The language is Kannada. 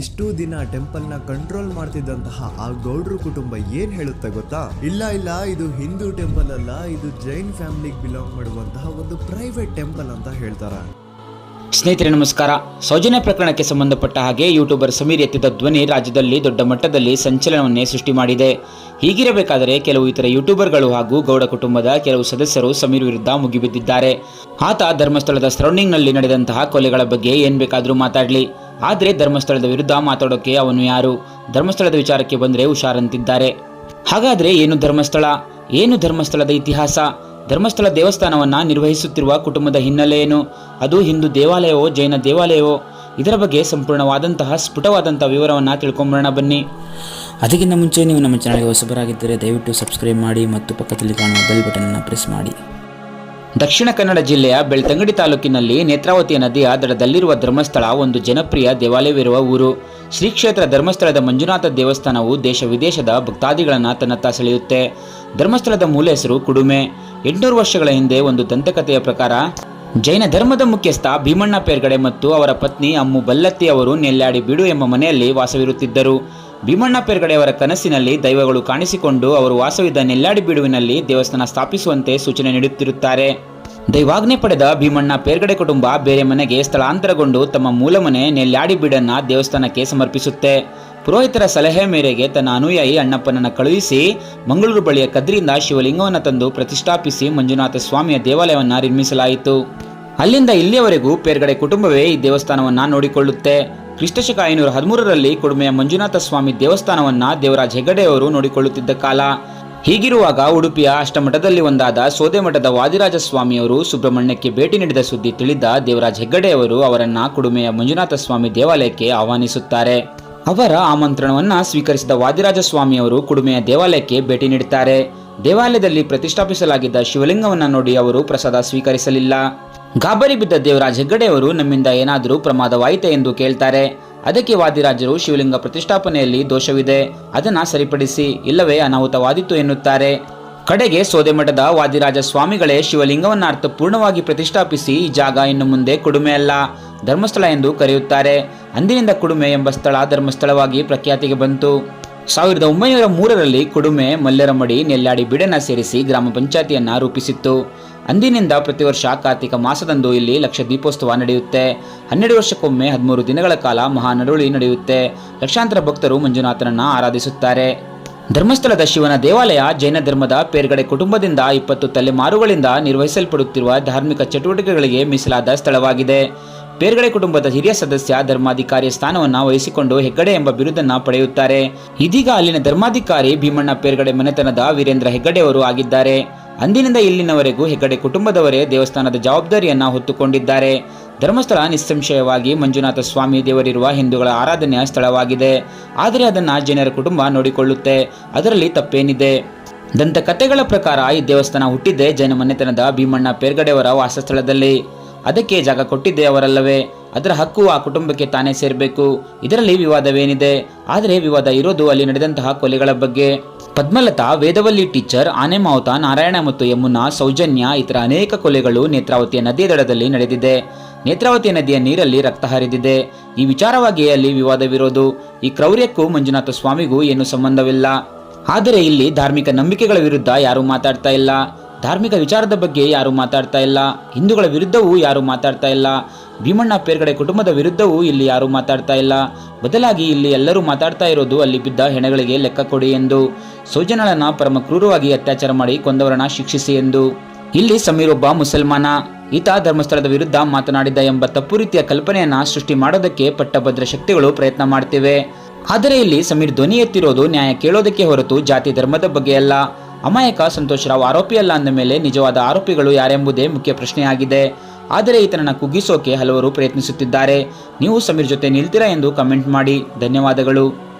ಇಷ್ಟೂ ದಿನ ಟೆಂಪಲ್ನ ಕಂಟ್ರೋಲ್ ಮಾಡ್ತಿದ್ದಂತಹ ಆ ಗೌಡ್ರು ಕುಟುಂಬ ಏನ್ ಹೇಳುತ್ತೆ ಗೊತ್ತಾ? ಇಲ್ಲ ಇಲ್ಲ, ಇದು ಹಿಂದೂ ಟೆಂಪಲ್ ಅಲ್ಲ, ಇದು ಜೈನ್ ಫ್ಯಾಮಿಲಿಗೆ ಬಿಲಾಂಗ್ ಮಾಡುವಂತಹ ಒಂದು ಪ್ರೈವೇಟ್ ಟೆಂಪಲ್ ಅಂತ ಹೇಳ್ತಾರೆ. ಸ್ನೇಹಿತರೆ, ನಮಸ್ಕಾರ. ಸೌಜನ್ಯ ಪ್ರಕರಣಕ್ಕೆ ಸಂಬಂಧಪಟ್ಟ ಹಾಗೆ ಯೂಟ್ಯೂಬರ್ ಸಮೀರ್ ಎತ್ತಿದ ಧ್ವನಿ ರಾಜ್ಯದಲ್ಲಿ ದೊಡ್ಡ ಮಟ್ಟದಲ್ಲಿ ಸಂಚಲನವನ್ನೇ ಸೃಷ್ಟಿ ಮಾಡಿದೆ. ಹೀಗಿರಬೇಕಾದರೆ ಕೆಲವು ಇತರ ಯೂಟ್ಯೂಬರ್ಗಳು ಹಾಗೂ ಗೌಡ ಕುಟುಂಬದ ಕೆಲವು ಸದಸ್ಯರು ಸಮೀರ್ ವಿರುದ್ಧ ಮುಗಿಬಿದ್ದಿದ್ದಾರೆ. ಆತ ಧರ್ಮಸ್ಥಳದ ಸರೌಂಡಿಂಗ್ನಲ್ಲಿ ನಡೆದಂತಹ ಕೊಲೆಗಳ ಬಗ್ಗೆ ಏನ್ ಬೇಕಾದರೂ ಮಾತಾಡಲಿ. ಆದರೆ ಧರ್ಮಸ್ಥಳದ ವಿರುದ್ಧ ಮಾತಾಡೋಕೆ ಅವನು ಯಾರು? ಧರ್ಮಸ್ಥಳದ ವಿಚಾರಕ್ಕೆ ಬಂದರೆ ಹುಷಾರಂತಿದ್ದಾರೆ. ಹಾಗಾದರೆ ಏನು ಧರ್ಮಸ್ಥಳ? ಏನು ಧರ್ಮಸ್ಥಳದ ಇತಿಹಾಸ? ಧರ್ಮಸ್ಥಳ ದೇವಸ್ಥಾನವನ್ನು ನಿರ್ವಹಿಸುತ್ತಿರುವ ಕುಟುಂಬದ ಹಿನ್ನೆಲೆ ಏನು? ಅದು ಹಿಂದೂ ದೇವಾಲಯವೋ, ಜೈನ ದೇವಾಲಯವೋ? ಇದರ ಬಗ್ಗೆ ಸಂಪೂರ್ಣವಾದಂತಹ ಸ್ಫುಟವಾದಂತಹ ವಿವರವನ್ನು ತಿಳ್ಕೊಂಬರೋಣ ಬನ್ನಿ. ಅದಕ್ಕಿಂತ ಮುಂಚೆ ನೀವು ನಮ್ಮ ಚಾನಲ್ಗೆ ಹೊಸಬರಾಗಿದ್ದರೆ ದಯವಿಟ್ಟು ಸಬ್ಸ್ಕ್ರೈಬ್ ಮಾಡಿ ಮತ್ತು ಪಕ್ಕದಲ್ಲಿ ಕಾಣುವ ಬೆಲ್ ಬಟನ್ ಅನ್ನು ಪ್ರೆಸ್ ಮಾಡಿ. ದಕ್ಷಿಣ ಕನ್ನಡ ಜಿಲ್ಲೆಯ ಬೆಳ್ತಂಗಡಿ ತಾಲೂಕಿನಲ್ಲಿ ನೇತ್ರಾವತಿಯ ನದಿಯ ದಡದಲ್ಲಿರುವ ಧರ್ಮಸ್ಥಳ ಒಂದು ಜನಪ್ರಿಯ ದೇವಾಲಯವಿರುವ ಊರು. ಶ್ರೀ ಕ್ಷೇತ್ರ ಧರ್ಮಸ್ಥಳದ ಮಂಜುನಾಥ ದೇವಸ್ಥಾನವು ದೇಶ ವಿದೇಶದ ಭಕ್ತಾದಿಗಳನ್ನು ತನ್ನತ್ತ ಸೆಳೆಯುತ್ತೆ. ಧರ್ಮಸ್ಥಳದ ಮೂಲ ಹೆಸರು ಕುಡುಮೆ. ಎಂಟುನೂರು ವರ್ಷಗಳ ಹಿಂದೆ ಒಂದು ದಂತಕಥೆಯ ಪ್ರಕಾರ, ಜೈನ ಧರ್ಮದ ಮುಖ್ಯಸ್ಥ ಭೀಮಣ್ಣ ಪೇರ್ಗಡೆ ಮತ್ತು ಅವರ ಪತ್ನಿ ಅಮ್ಮು ಬಲ್ಲತ್ತಿ ಅವರು ನೆಲ್ಲಾಡಿ ಬೀಡು ಎಂಬ ಮನೆಯಲ್ಲಿ ವಾಸವಿರುತ್ತಿದ್ದರು. ಭೀಮಣ್ಣ ಪೇರ್ಗಡೆಯವರ ಕನಸಿನಲ್ಲಿ ದೈವಗಳು ಕಾಣಿಸಿಕೊಂಡು ಅವರು ವಾಸವಿದ್ದ ನೆಲ್ಲಾಡಿ ಬೀಡುವಿನಲ್ಲಿ ದೇವಸ್ಥಾನ ಸ್ಥಾಪಿಸುವಂತೆ ಸೂಚನೆ ನೀಡುತ್ತಿರುತ್ತಾರೆ. ದೈವಾಜ್ಞೆ ಪಡೆದ ಭೀಮಣ್ಣ ಪೇರ್ಗಡೆ ಕುಟುಂಬ ಬೇರೆ ಮನೆಗೆ ಸ್ಥಳಾಂತರಗೊಂಡು ತಮ್ಮ ಮೂಲ ಮನೆ ನೆಲ್ಲಾಡಿ ಬೀಡನ್ನ ದೇವಸ್ಥಾನಕ್ಕೆ ಸಮರ್ಪಿಸುತ್ತೆ. ಪುರೋಹಿತರ ಸಲಹೆ ಮೇರೆಗೆ ತನ್ನ ಅನುಯಾಯಿ ಅಣ್ಣಪ್ಪನನ್ನು ಕಳುಹಿಸಿ ಮಂಗಳೂರು ಬಳಿಯ ಕದ್ರಿಯಿಂದ ಶಿವಲಿಂಗವನ್ನು ತಂದು ಪ್ರತಿಷ್ಠಾಪಿಸಿ ಮಂಜುನಾಥ ಸ್ವಾಮಿಯ ದೇವಾಲಯವನ್ನು ನಿರ್ಮಿಸಲಾಯಿತು. ಅಲ್ಲಿಂದ ಇಲ್ಲಿಯವರೆಗೂ ಪೇರ್ಗಡೆ ಕುಟುಂಬವೇ ಈ ದೇವಸ್ಥಾನವನ್ನು ನೋಡಿಕೊಳ್ಳುತ್ತೆ. ಕ್ರಿಸ್ತಶಕ ಐನೂರ ಹದಿಮೂರರಲ್ಲಿ ಕುಡುಮೆಯ ಮಂಜುನಾಥ ಸ್ವಾಮಿ ದೇವಸ್ಥಾನವನ್ನ ದೇವರಾಜ್ ಹೆಗಡೆಯವರು ನೋಡಿಕೊಳ್ಳುತ್ತಿದ್ದ ಕಾಲ. ಹೀಗಿರುವಾಗ ಉಡುಪಿಯ ಅಷ್ಟಮಠದಲ್ಲಿ ಒಂದಾದ ಸೋದೆಮಠದ ವಾದಿರಾಜ ಸ್ವಾಮಿಯವರು ಸುಬ್ರಹ್ಮಣ್ಯಕ್ಕೆ ಭೇಟಿ ನೀಡಿದ ಸುದ್ದಿ ತಿಳಿದ ದೇವರಾಜ್ ಹೆಗ್ಗಡೆಯವರು ಅವರನ್ನ ಕುಡುಮೆಯ ಮಂಜುನಾಥ ಸ್ವಾಮಿ ದೇವಾಲಯಕ್ಕೆ ಆಹ್ವಾನಿಸುತ್ತಾರೆ. ಅವರ ಆಮಂತ್ರಣವನ್ನ ಸ್ವೀಕರಿಸಿದ ವಾದಿರಾಜ ಸ್ವಾಮಿಯವರು ಕುಡುಮೆಯ ದೇವಾಲಯಕ್ಕೆ ಭೇಟಿ ನೀಡುತ್ತಾರೆ. ದೇವಾಲಯದಲ್ಲಿ ಪ್ರತಿಷ್ಠಾಪಿಸಲಾಗಿದ್ದ ಶಿವಲಿಂಗವನ್ನ ನೋಡಿ ಅವರು ಪ್ರಸಾದ ಸ್ವೀಕರಿಸಲಿಲ್ಲ. ಗಾಬರಿ ಬಿದ್ದ ದೇವರಾಜ್ ಹೆಗ್ಗಡೆಯವರು ನಮ್ಮಿಂದ ಏನಾದರೂ ಪ್ರಮಾದವಾಯಿತೆ ಎಂದು ಕೇಳ್ತಾರೆ. ಅದಕ್ಕೆ ವಾದಿರಾಜರು ಶಿವಲಿಂಗ ಪ್ರತಿಷ್ಠಾಪನೆಯಲ್ಲಿ ದೋಷವಿದೆ. ಅದನ್ನ ಸರಿಪಡಿಸಿ, ಇಲ್ಲವೇ ಅನಾಹುತವಾದಿತ್ತು ಎನ್ನುತ್ತಾರೆ. ಕಡೆಗೆ ಸೋದೆಮಠದ ವಾದಿರಾಜ ಸ್ವಾಮಿಗಳೇ ಶಿವಲಿಂಗವನ್ನು ಅರ್ಥಪೂರ್ಣವಾಗಿ ಪ್ರತಿಷ್ಠಾಪಿಸಿ ಈ ಜಾಗ ಇನ್ನು ಮುಂದೆ ಕುಡುಮೆ ಅಲ್ಲ, ಧರ್ಮಸ್ಥಳ ಎಂದು ಕರೆಯುತ್ತಾರೆ. ಅಂದಿನಿಂದ ಕುಡುಮೆ ಎಂಬ ಸ್ಥಳ ಧರ್ಮಸ್ಥಳವಾಗಿ ಪ್ರಖ್ಯಾತಿಗೆ ಬಂತು. ಸಾವಿರದ ಒಂಬೈನೂರ ಮೂರರಲ್ಲಿ ಕುಡುಮೆ ಮಲ್ಲರಮಡಿ ನೆಲ್ಲಾಡಿ ಬಿಡನ ಸೇರಿಸಿ ಗ್ರಾಮ ಪಂಚಾಯತಿಯನ್ನ ರೂಪಿಸಿತ್ತು. ಅಂದಿನಿಂದ ಪ್ರತಿ ವರ್ಷ ಕಾರ್ತಿಕ ಮಾಸದಂದು ಇಲ್ಲಿ ಲಕ್ಷ ದೀಪೋತ್ಸವ ನಡೆಯುತ್ತೆ. ಹನ್ನೆರಡು ವರ್ಷಕ್ಕೊಮ್ಮೆ ಹದಿಮೂರು ದಿನಗಳ ಕಾಲ ಮಹಾನಡುಳಿ ನಡೆಯುತ್ತೆ. ಲಕ್ಷಾಂತರ ಭಕ್ತರು ಮಂಜುನಾಥನನ್ನ ಆರಾಧಿಸುತ್ತಾರೆ. ಧರ್ಮಸ್ಥಳದ ಶಿವನ ದೇವಾಲಯ ಜೈನ ಧರ್ಮದ ಪೇರ್ಗಡೆ ಕುಟುಂಬದಿಂದ ಇಪ್ಪತ್ತು ತಲೆಮಾರುಗಳಿಂದ ನಿರ್ವಹಿಸಲ್ಪಡುತ್ತಿರುವ ಧಾರ್ಮಿಕ ಚಟುವಟಿಕೆಗಳಿಗೆ ಮೀಸಲಾದ ಸ್ಥಳವಾಗಿದೆ. ಪೇರ್ಗಡೆ ಕುಟುಂಬದ ಹಿರಿಯ ಸದಸ್ಯ ಧರ್ಮಾಧಿಕಾರಿ ಸ್ಥಾನವನ್ನು ವಹಿಸಿಕೊಂಡು ಹೆಗ್ಗಡೆ ಎಂಬ ಬಿರುದನ್ನ ಪಡೆಯುತ್ತಾರೆ. ಇದೀಗ ಅಲ್ಲಿನ ಧರ್ಮಾಧಿಕಾರಿ ಭೀಮಣ್ಣ ಪೇರ್ಗಡೆ ಮನೆತನದ ವೀರೇಂದ್ರ ಹೆಗ್ಗಡೆಯವರು ಆಗಿದ್ದಾರೆ. ಅಂದಿನಿಂದ ಇಲ್ಲಿನವರೆಗೂ ಹೆಗ್ಗಡೆ ಕುಟುಂಬದವರೇ ದೇವಸ್ಥಾನದ ಜವಾಬ್ದಾರಿಯನ್ನು ಹೊತ್ತುಕೊಂಡಿದ್ದಾರೆ. ಧರ್ಮಸ್ಥಳ ನಿಸ್ಸಂಶಯವಾಗಿ ಮಂಜುನಾಥ ಸ್ವಾಮಿ ದೇವರಿರುವ ಹಿಂದೂಗಳ ಆರಾಧನೆಯ ಸ್ಥಳವಾಗಿದೆ. ಆದರೆ ಅದನ್ನ ಜನರ ಕುಟುಂಬ ನೋಡಿಕೊಳ್ಳುತ್ತೆ. ಅದರಲ್ಲಿ ತಪ್ಪೇನಿದೆ? ದಂತಕಥೆಗಳ ಪ್ರಕಾರ ಈ ದೇವಸ್ಥಾನ ಹುಟ್ಟಿದ್ದೇ ಜೈನ ಮನೆತನದ ಭೀಮಣ್ಣ ಪೇರ್ಗಡೆಯವರ ವಾಸಸ್ಥಳದಲ್ಲಿ. ಅದಕ್ಕೆ ಜಾಗ ಕೊಟ್ಟಿದ್ದೇ ಅವರಲ್ಲವೇ? ಅದರ ಹಕ್ಕು ಆ ಕುಟುಂಬಕ್ಕೆ ತಾನೇ ಸೇರಬೇಕು. ಇದರಲ್ಲಿ ವಿವಾದವೇನಿದೆ? ಆದರೆ ವಿವಾದ ಇರೋದು ಅಲ್ಲಿ ನಡೆದಂತಹ ಕೊಲೆಗಳ ಬಗ್ಗೆ. ಪದ್ಮಲತಾ, ವೇದವಲ್ಲಿ ಟೀಚರ್ ಆನೆ ಮಾವುತ ನಾರಾಯಣ ಮತ್ತು ಯಮುನಾ, ಸೌಜನ್ಯ, ಇತರ ಅನೇಕ ಕೊಲೆಗಳು ನೇತ್ರಾವತಿಯ ನದಿಯ ದಡದಲ್ಲಿ ನಡೆದಿದೆ. ನೇತ್ರಾವತಿಯ ನದಿಯ ನೀರಲ್ಲಿ ರಕ್ತ ಹರಿದಿದೆ. ಈ ವಿಚಾರವಾಗಿಯೇ ಅಲ್ಲಿ ವಿವಾದವಿರೋದು ಈ ಕ್ರೌರ್ಯಕ್ಕೂ ಮಂಜುನಾಥ ಸ್ವಾಮಿಗೂ ಏನು ಸಂಬಂಧವಿಲ್ಲ. ಆದರೆ ಇಲ್ಲಿ ಧಾರ್ಮಿಕ ನಂಬಿಕೆಗಳ ವಿರುದ್ಧ ಯಾರೂ ಮಾತಾಡ್ತಾ ಇಲ್ಲ. ಧಾರ್ಮಿಕ ವಿಚಾರದ ಬಗ್ಗೆ ಯಾರು ಮಾತಾಡ್ತಾ ಇಲ್ಲ. ಹಿಂದೂಗಳ ವಿರುದ್ಧವೂ ಯಾರು ಮಾತಾಡ್ತಾ ಇಲ್ಲ. ಭೀಮಣ್ಣ ಪೇರ್ಗಡೆ ಕುಟುಂಬದ ವಿರುದ್ಧವೂ ಇಲ್ಲಿ ಯಾರು ಮಾತಾಡ್ತಾ ಇಲ್ಲ. ಬದಲಾಗಿ ಇಲ್ಲಿ ಎಲ್ಲರೂ ಮಾತಾಡ್ತಾ ಇರೋದು ಅಲ್ಲಿ ಬಿದ್ದ ಹೆಣಗಳಿಗೆ ಲೆಕ್ಕ ಕೊಡಿ ಎಂದು. ಸೌಜನ್ಯಳನ್ನ ಪರಮ ಕ್ರೂರವಾಗಿ ಅತ್ಯಾಚಾರ ಮಾಡಿ ಕೊಂದವರನ್ನ ಶಿಕ್ಷಿಸಿ ಎಂದು. ಇಲ್ಲಿ ಸಮೀರ್ ಒಬ್ಬ ಮುಸಲ್ಮಾನ. ಈತ ಧರ್ಮಸ್ಥಳದ ವಿರುದ್ಧ ಮಾತನಾಡಿದ ಎಂಬ ತಪ್ಪು ರೀತಿಯ ಕಲ್ಪನೆಯನ್ನ ಸೃಷ್ಟಿ ಮಾಡೋದಕ್ಕೆ ಪಟ್ಟಭದ್ರ ಶಕ್ತಿಗಳು ಪ್ರಯತ್ನ ಮಾಡ್ತಿವೆ. ಆದರೆ ಇಲ್ಲಿ ಸಮೀರ್ ಧ್ವನಿ ಎತ್ತಿರೋದು ನ್ಯಾಯ ಕೇಳೋದಕ್ಕೆ ಹೊರತು ಜಾತಿ ಧರ್ಮದ ಬಗ್ಗೆ ಅಲ್ಲ. ಅಮಾಯಕ ಸಂತೋಷ್ ರಾವ್ ಆರೋಪಿಯಲ್ಲ ಅಂದ ಮೇಲೆ ನಿಜವಾದ ಆರೋಪಿಗಳು ಯಾರೆಂಬುದೇ ಮುಖ್ಯ ಪ್ರಶ್ನೆಯಾಗಿದೆ. ಆದರೆ ಈತನನ್ನು ಕುಗ್ಗಿಸೋಕೆ ಹಲವರು ಪ್ರಯತ್ನಿಸುತ್ತಿದ್ದಾರೆ. ನೀವು ಸಮೀರ್ ಜೊತೆ ನಿಲ್ತೀರಾ ಎಂದು ಕಮೆಂಟ್ ಮಾಡಿ. ಧನ್ಯವಾದಗಳು.